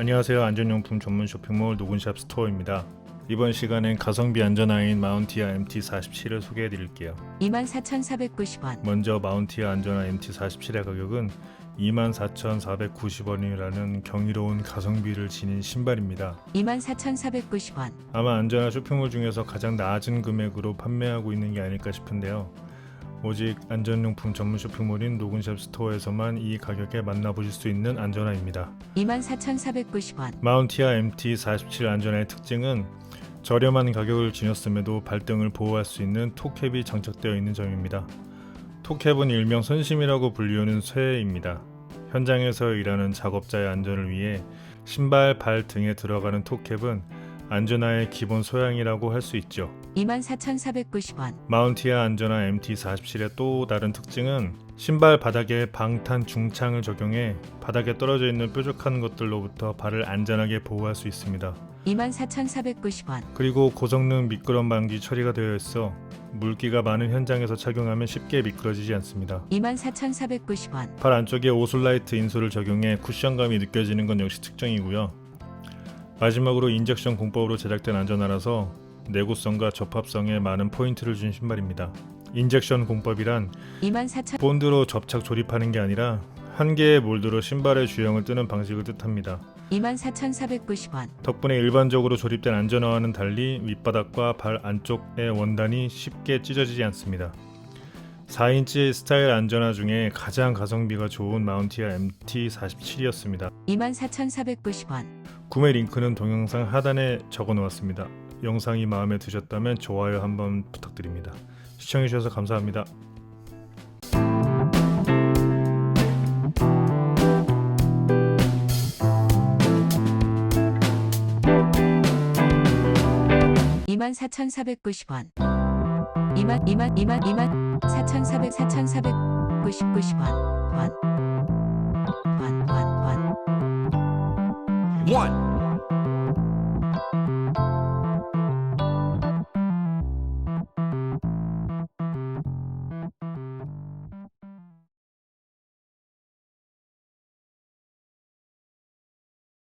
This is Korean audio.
안녕하세요. 안전용품 전문 쇼핑몰 노근샵 스토어입니다. 이번 시간엔 가성비 안전화인 마운티아 MT47을 소개해 드릴게요. 24,490원, 먼저 마운티아 안전화 MT47의 가격은 24,490원이라는 경이로운 가성비를 지닌 신발입니다. 24,490원, 아마 안전화 쇼핑몰 중에서 가장 낮은 금액으로 판매하고 있는 게 아닐까 싶은데요. 오직 안전용품 전문 쇼핑몰인 노근샵 스토어에서만 이 가격에 만나보실 수 있는 안전화입니다. 24,490원, 마운티아 MT47 안전화의 특징은 저렴한 가격을 지녔음에도 발등을 보호할 수 있는 톡캡이 장착되어 있는 점입니다. 톡캡은 일명 선심이라고 불리우는 쇠입니다. 현장에서 일하는 작업자의 안전을 위해 신발, 발 등에 들어가는 톡캡은 안전화의 기본 소양이라고 할 수 있죠. 24,490원, 마운티아 안전화 MT47의 또 다른 특징은 신발 바닥에 방탄 중창을 적용해 바닥에 떨어져 있는 뾰족한 것들로부터 발을 안전하게 보호할 수 있습니다. 24,490원, 그리고 고성능 미끄럼 방지 처리가 되어 있어 물기가 많은 현장에서 착용하면 쉽게 미끄러지지 않습니다. 24,490원, 발 안쪽에 오솔라이트 인솔을 적용해 쿠션감이 느껴지는 건 역시 특징이고요. 마지막으로 인젝션 공법으로 제작된 안전화라서 내구성과 접합성에 많은 포인트를 준 신발입니다. 인젝션 공법이란 24,000, 본드로 접착 조립하는 게 아니라 한 개의 몰드로 신발의 주형을 뜨는 방식을 뜻합니다. 24,490원, 덕분에 일반적으로 조립된 안전화와는 달리 밑바닥과 발 안쪽의 원단이 쉽게 찢어지지 않습니다. 4인치 스타일 안전화 중에 가장 가성비가 좋은 마운티아 MT47이었습니다. 24,490원, 구매 링크는 동영상 하단에 적어 놓았습니다. 영상이 마음에 드셨다면 좋아요 한번 부탁드립니다. 시청해주셔서 감사합니다. 이만 4,490원, 2만 2만 2만 2만 4,400 4,490 90원, 원.